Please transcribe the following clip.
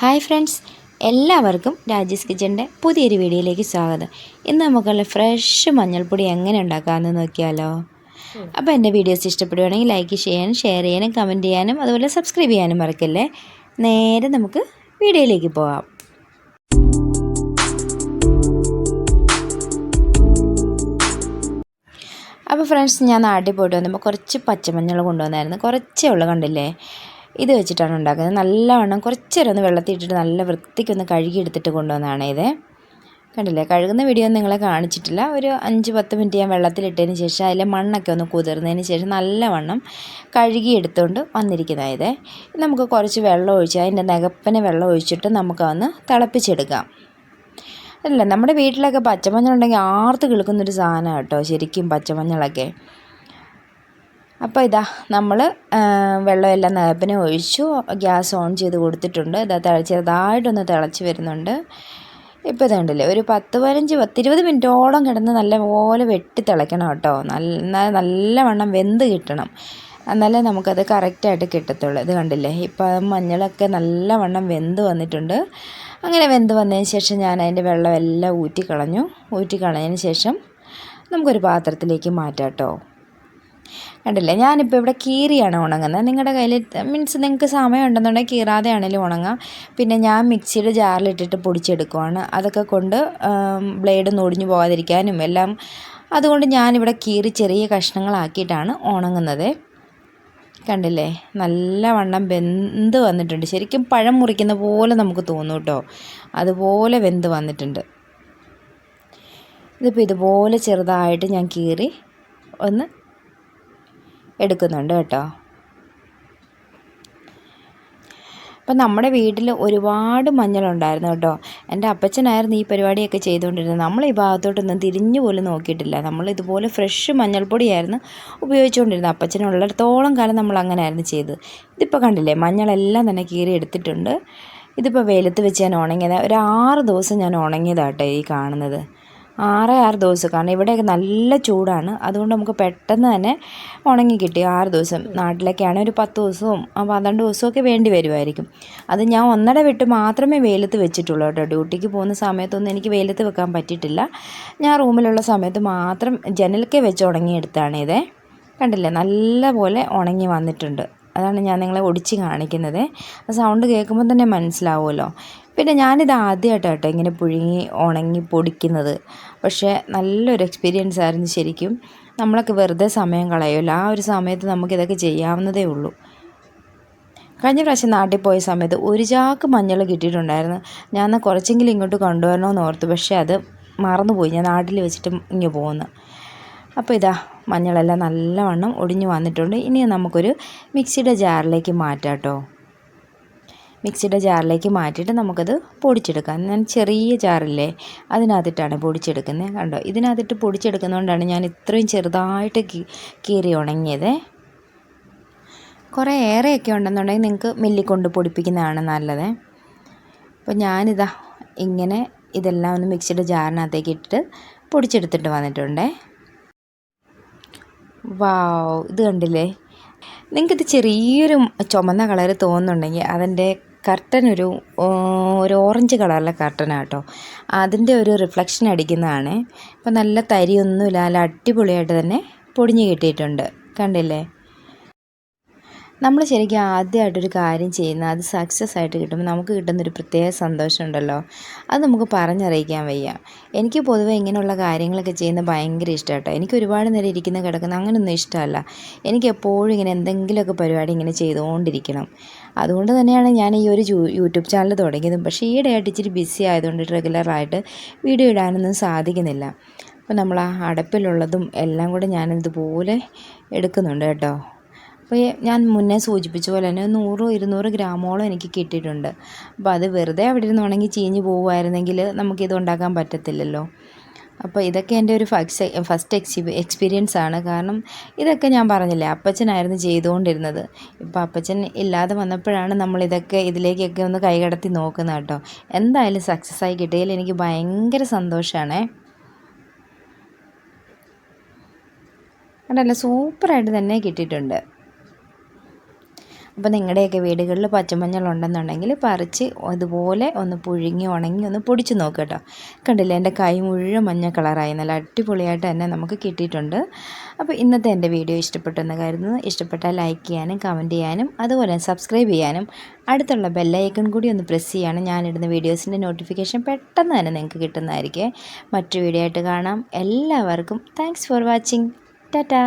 Hi friends എല്ലാവർക്കും രാജേഷ് കിച്ചന്റെ പുതിയൊരു വീഡിയോയിലേക്ക് സ്വാഗതം. ഇന്ന് നമുക്കുള്ള ഫ്രഷ് മഞ്ഞൾപ്പൊടി എങ്ങനെ ഉണ്ടാക്കാമെന്ന് നോക്കിയാലോ? അപ്പോൾ എന്റെ വീഡിയോസ് ഇഷ്ടപ്പെടുവാണെങ്കിൽ ലൈക്ക് ചെയ്യാനും ഷെയർ ചെയ്യാനും കമന്റ് ചെയ്യാനും അതുപോലെ സബ്സ്ക്രൈബ് ചെയ്യാനും മറക്കല്ലേ? നേരെ നമുക്ക് വീഡിയോയിലേക്ക് പോകാം അപ്പോൾ ഫ്രണ്ട്സ് ഞാൻ നാട്ടിൽ പോയിട്ട് വന്നപ്പോൾ കുറച്ച് പച്ചമഞ്ഞൾ കൊണ്ടുവന്നായിരുന്നു. കുറച്ചേ ഉള്ളൂ കണ്ടില്ലേ? ഇത് വെച്ചിട്ടാണ് ഉണ്ടാക്കുന്നത്. നല്ലവണ്ണം കുറച്ച് നേരം ഒന്ന് വെള്ളത്തിൽ ഇട്ടിട്ട് നല്ല വൃത്തിക്കൊന്ന് കഴുകി എടുത്തിട്ട് കൊണ്ടുവന്നതാണ് ഇത്. കണ്ടില്ലേ? കഴുകുന്ന വീഡിയോ നിങ്ങളെ കാണിച്ചിട്ടില്ല. ഒരു അഞ്ച് പത്ത് മിനിറ്റ് ഞാൻ വെള്ളത്തിലിട്ടതിന് ശേഷം അതിലെ മണ്ണൊക്കെ ഒന്ന് കുതിർന്നതിന് ശേഷം നല്ലവണ്ണം കഴുകിയെടുത്തുകൊണ്ട് വന്നിരിക്കുന്നതായത് നമുക്ക് കുറച്ച് വെള്ളം ഒഴിച്ച് അതിന്റെ നികപ്പനെ വെള്ളം ഒഴിച്ചിട്ട് നമുക്കതൊന്ന് തിളപ്പിച്ചെടുക്കാം. അല്ല നമ്മുടെ വീട്ടിലൊക്കെ പച്ചമഞ്ഞളുണ്ടെങ്കിൽ ആർത്ത് കിളുക്കുന്നൊരു സാധനമാണ് കേട്ടോ ശരിക്കും പച്ചമഞ്ഞളൊക്കെ. അപ്പോൾ ഇതാ നമ്മൾ വെള്ളമെല്ലാം നികപ്പിനെ ഒഴിച്ചു ഗ്യാസ് ഓൺ ചെയ്ത് കൊടുത്തിട്ടുണ്ട്. ഇതാ തിളച്ച് ചെറുതായിട്ടൊന്ന് തിളച്ച് വരുന്നുണ്ട്. ഇപ്പോൾ ഇതുണ്ടല്ലേ ഒരു പത്ത് പതിനഞ്ച് പത്തിരുപത് മിനിറ്റോളം കിടന്ന് നല്ലപോലെ വെട്ടി തിളയ്ക്കണം കേട്ടോ. നല്ല നല്ലവണ്ണം വെന്ത് കിട്ടണം. എന്നാലേ നമുക്കത് കറക്റ്റായിട്ട് കിട്ടത്തുള്ളൂ. ഇത് കണ്ടില്ലേ ഇപ്പം മഞ്ഞളൊക്കെ നല്ലവണ്ണം വെന്ത് വന്നിട്ടുണ്ട്. അങ്ങനെ വെന്ത് വന്നതിന് ശേഷം ഞാൻ അതിന്റെ വെള്ളമെല്ലാം ഊറ്റിക്കളഞ്ഞു. ഊറ്റിക്കളഞ്ഞതിന് ശേഷം നമുക്കൊരു പാത്രത്തിലേക്ക് മാറ്റാം കേട്ടോ. കണ്ടില്ലേ? ഞാനിപ്പോൾ ഇവിടെ കീറിയാണ് ഉണങ്ങുന്നത്. നിങ്ങളുടെ കയ്യിൽ മീൻസ് നിങ്ങൾക്ക് സമയം ഉണ്ടെന്നുണ്ടെങ്കിൽ കീറാതെ ആണെങ്കിലും ഉണങ്ങാം. പിന്നെ ഞാൻ മിക്സിയുടെ ജാറിലിട്ടിട്ട് പൊടിച്ചെടുക്കുവാണ്. അതൊക്കെ കൊണ്ട് ബ്ലേഡ് ഒടിഞ്ഞു പോകാതിരിക്കാനും എല്ലാം. അതുകൊണ്ട് ഞാനിവിടെ കീറി ചെറിയ കഷ്ണങ്ങളാക്കിയിട്ടാണ് ഉണങ്ങുന്നത്. കണ്ടില്ലേ? നല്ലവണ്ണം വെന്ത് വന്നിട്ടുണ്ട്. ശരിക്കും പഴം മുറിക്കുന്ന പോലെ നമുക്ക് തോന്നും കേട്ടോ. അതുപോലെ വെന്ത് വന്നിട്ടുണ്ട്. ഇതിപ്പോൾ ഇതുപോലെ ചെറുതായിട്ട് ഞാൻ കീറി ഒന്ന് എടുക്കുന്നുണ്ട് കേട്ടോ. അപ്പം നമ്മുടെ വീട്ടിൽ ഒരുപാട് മഞ്ഞളുണ്ടായിരുന്നു കേട്ടോ. എന്റെ അപ്പച്ചനായിരുന്നു ഈ പരിപാടിയൊക്കെ ചെയ്തുകൊണ്ടിരുന്നത്. നമ്മൾ ഈ ഭാഗത്തോട്ടൊന്നും തിരിഞ്ഞു പോലും നോക്കിയിട്ടില്ല. നമ്മൾ ഇതുപോലെ ഫ്രഷ് മഞ്ഞൾപ്പൊടിയായിരുന്നു ഉപയോഗിച്ചുകൊണ്ടിരുന്നത്. അപ്പച്ചനുള്ളിടത്തോളം കാലം നമ്മൾ അങ്ങനെ അങ്ങനെയായിരുന്നു ചെയ്തത്. ഇതിപ്പോൾ കണ്ടില്ലേ മഞ്ഞളെല്ലാം തന്നെ കീറി എടുത്തിട്ടുണ്ട്. ഇതിപ്പോൾ വെയിലത്ത് വെച്ച് ഞാൻ ഉണങ്ങിയത്. ഒരു ആറ് ദിവസം ഞാൻ ഉണങ്ങിയതാട്ടോ ഈ കാണുന്നത്. ആറ് ആറ് ദിവസം. കാരണം ഇവിടെയൊക്കെ നല്ല ചൂടാണ്. അതുകൊണ്ട് നമുക്ക് പെട്ടെന്ന് തന്നെ ഉണങ്ങി കിട്ടി. ആറ് ദിവസം. നാട്ടിലൊക്കെയാണെങ്കിൽ ഒരു പത്ത് ദിവസവും പന്ത്രണ്ട് ദിവസമൊക്കെ വേണ്ടി വരുമായിരിക്കും. അത് ഞാൻ ഒന്നട വിട്ട് മാത്രമേ വെയിലത്ത് വെച്ചിട്ടുള്ളൂ കേട്ടോ. ഡ്യൂട്ടിക്ക് പോകുന്ന സമയത്തൊന്നും എനിക്ക് വെയിലത്ത് വെക്കാൻ പറ്റിയിട്ടില്ല. ഞാൻ റൂമിലുള്ള സമയത്ത് മാത്രം ജനലൊക്കെ വെച്ച് ഉണങ്ങിയെടുത്താണ് ഇതേ കണ്ടില്ലേ? നല്ല പോലെ ഉണങ്ങി വന്നിട്ടുണ്ട്. അതാണ് ഞാൻ നിങ്ങളെ ഒടിച്ച് കാണിക്കുന്നത്. സൗണ്ട് കേൾക്കുമ്പോൾ തന്നെ മനസ്സിലാവുമല്ലോ. പിന്നെ ഞാനിത് ആദ്യമായിട്ടോ കേട്ടോ ഇങ്ങനെ പുഴുങ്ങി ഉണങ്ങി പൊടിക്കുന്നത്. പക്ഷേ നല്ലൊരു എക്സ്പീരിയൻസ് ആയിരുന്നു ശരിക്കും. നമ്മളൊക്കെ വെറുതെ സമയം കളയുമല്ലോ ആ ഒരു സമയത്ത് നമുക്കിതൊക്കെ ചെയ്യാവുന്നതേ ഉള്ളൂ. കഴിഞ്ഞ പ്രാവശ്യം നാട്ടിൽ പോയ സമയത്ത് ഒരു ചാക്ക് മഞ്ഞൾ കിട്ടിയിട്ടുണ്ടായിരുന്നു. ഞാൻ കുറച്ചെങ്കിലും ഇങ്ങോട്ട് കൊണ്ടുവരണമെന്ന് ഓർത്തു. പക്ഷേ അത് മറന്നുപോയി. ഞാൻ നാട്ടിൽ വെച്ചിട്ട് ഇങ്ങ് പോകുന്നു അപ്പോൾ ഇതാ മഞ്ഞളെല്ലാം നല്ലവണ്ണം ഒടിഞ്ഞു വന്നിട്ടുണ്ട്. ഇനി നമുക്കൊരു മിക്സിയുടെ ജാറിലേക്ക് മാറ്റാം കേട്ടോ. മിക്സിയുടെ ജാറിലേക്ക് മാറ്റിയിട്ട് നമുക്കത് പൊടിച്ചെടുക്കാം. ഞാൻ ചെറിയ ജാറില്ലേ അതിനകത്തിട്ടാണ് പൊടിച്ചെടുക്കുന്നത്. കണ്ടോ? ഇതിനകത്തിട്ട് പൊടിച്ചെടുക്കുന്നതുകൊണ്ടാണ് ഞാൻ ഇത്രയും ചെറുതായിട്ട് കീറി ഉണങ്ങിയത്. കുറേ ഏറെയൊക്കെ ഉണ്ടെന്നുണ്ടെങ്കിൽ നിങ്ങൾക്ക് മില്ലിക്കൊണ്ട് പൊടിപ്പിക്കുന്നതാണ് നല്ലത്. അപ്പോൾ ഞാനിതാ ഇങ്ങനെ ഇതെല്ലാം ഒന്ന് മിക്സിയുടെ ജാറിനകത്തേക്ക് ഇട്ടിട്ട് പൊടിച്ചെടുത്തിട്ട് വന്നിട്ടുണ്ടേ. വാവ് ഇത് കണ്ടില്ലേ? നിങ്ങൾക്കിത് ചെറിയൊരു ചുമന്ന കളർ തോന്നുന്നുണ്ടെങ്കിൽ അതിന്റെ കർട്ടൻ ഒരു ഒരു ഓറഞ്ച് കളറിലെ കർട്ടനാണ് കേട്ടോ. അതിന്റെ ഒരു റിഫ്ലക്ഷൻ അടിക്കുന്നതാണ്. ഇപ്പം നല്ല തരിയൊന്നുമില്ല നല്ല അടിപൊളിയായിട്ട് തന്നെ പൊടിഞ്ഞ് കിട്ടിയിട്ടുണ്ട്. കണ്ടില്ലേ? നമ്മൾ ശരിക്കും ആദ്യമായിട്ടൊരു കാര്യം ചെയ്യുന്ന അത് സക്സസ് ആയിട്ട് കിട്ടുമ്പോൾ നമുക്ക് കിട്ടുന്നൊരു പ്രത്യേക സന്തോഷമുണ്ടല്ലോ. അത് നമുക്ക് പറഞ്ഞറിയിക്കാൻ വയ്യ. എനിക്ക് പൊതുവേ ഇങ്ങനെയുള്ള കാര്യങ്ങളൊക്കെ ചെയ്യുന്നത് ഭയങ്കര ഇഷ്ടമാട്ടോ എനിക്ക് ഒരുപാട് നേരം ഇരിക്കുന്ന കിടക്കുന്ന അങ്ങനെയൊന്നും ഇഷ്ടമല്ല. എനിക്ക് എപ്പോഴും ഇങ്ങനെ എന്തെങ്കിലുമൊക്കെ പരിപാടി ഇങ്ങനെ ചെയ്തുകൊണ്ടിരിക്കണം. അതുകൊണ്ട് തന്നെയാണ് ഞാൻ ഈ ഒരു യൂട്യൂബ് ചാനൽ തുടങ്ങിയതും. പക്ഷേ ഈയിടെയായിട്ട് ഇച്ചിരി ബിസി ആയതുകൊണ്ട് റെഗുലറായിട്ട് വീഡിയോ ഇടാനൊന്നും സാധിക്കുന്നില്ല. അപ്പോൾ നമ്മൾ ആ അടപ്പിലുള്ളതും എല്ലാം കൂടെ ഞാനിതുപോലെ എടുക്കുന്നുണ്ട് കേട്ടോ. അപ്പോൾ ഞാൻ മുന്നേ സൂചിപ്പിച്ച പോലെ തന്നെ നൂറോ ഇരുന്നൂറ് ഗ്രാമോളം എനിക്ക് കിട്ടിയിട്ടുണ്ട്. അപ്പോൾ അത് വെറുതെ അവിടെ ഇരുന്ന് ഉണങ്ങി ചീഞ്ഞ് പോകുമായിരുന്നെങ്കിൽ നമുക്കിത് ഉണ്ടാക്കാൻ പറ്റത്തില്ലല്ലോ. അപ്പോൾ ഇതൊക്കെ എന്റെ ഒരു ഫസ്റ്റ് ഫസ്റ്റ് എക്സി എക്സ്പീരിയൻസ് ആണ്. കാരണം ഇതൊക്കെ ഞാൻ പറഞ്ഞില്ലേ അപ്പച്ചനായിരുന്നു ചെയ്തുകൊണ്ടിരുന്നത്. ഇപ്പോൾ അപ്പച്ചൻ ഇല്ലാതെ വന്നപ്പോഴാണ് നമ്മൾ ഇതൊക്കെ ഇതിലേക്കൊക്കെ ഒന്ന് കൈകടത്തി നോക്കുന്നത് കേട്ടോ. എന്തായാലും സക്സസ് ആയി കിട്ടിയതിൽ എനിക്ക് ഭയങ്കര സന്തോഷമാണേ കണ്ടല്ലോ സൂപ്പറായിട്ട് തന്നെ കിട്ടിയിട്ടുണ്ട്. അപ്പോൾ നിങ്ങളുടെയൊക്കെ വീടുകളിൽ പച്ചമഞ്ഞൾ ഉണ്ടെന്നുണ്ടെങ്കിൽ പറിച്ച് അതുപോലെ ഒന്ന് പുഴുങ്ങി ഉണങ്ങി ഒന്ന് പൊടിച്ച് നോക്കുക കേട്ടോ. കണ്ടില്ലേ എന്റെ കൈ മുഴുവൻ മഞ്ഞ കളറായി. നല്ല അടിപൊളിയായിട്ട് തന്നെ നമുക്ക് കിട്ടിയിട്ടുണ്ട്. അപ്പോൾ ഇന്നത്തെ എന്റെ വീഡിയോ ഇഷ്ടപ്പെട്ടെന്ന് കരുതുന്നു. ഇഷ്ടപ്പെട്ടാൽ ലൈക്ക് ചെയ്യാനും കമന്റ് ചെയ്യാനും അതുപോലെ സബ്സ്ക്രൈബ് ചെയ്യാനും അടുത്തുള്ള ബെല്ലൈക്കൺ കൂടി ഒന്ന് പ്രസ് ചെയ്യാനും ഞാനിടുന്ന വീഡിയോസിന്റെ നോട്ടിഫിക്കേഷൻ പെട്ടെന്ന് തന്നെ നിങ്ങൾക്ക് കിട്ടുന്നതായിരിക്കും. മറ്റു വീഡിയോ ആയിട്ട് കാണാം. എല്ലാവർക്കും താങ്ക്സ് ഫോർ വാച്ചിങ് ടാറ്റാ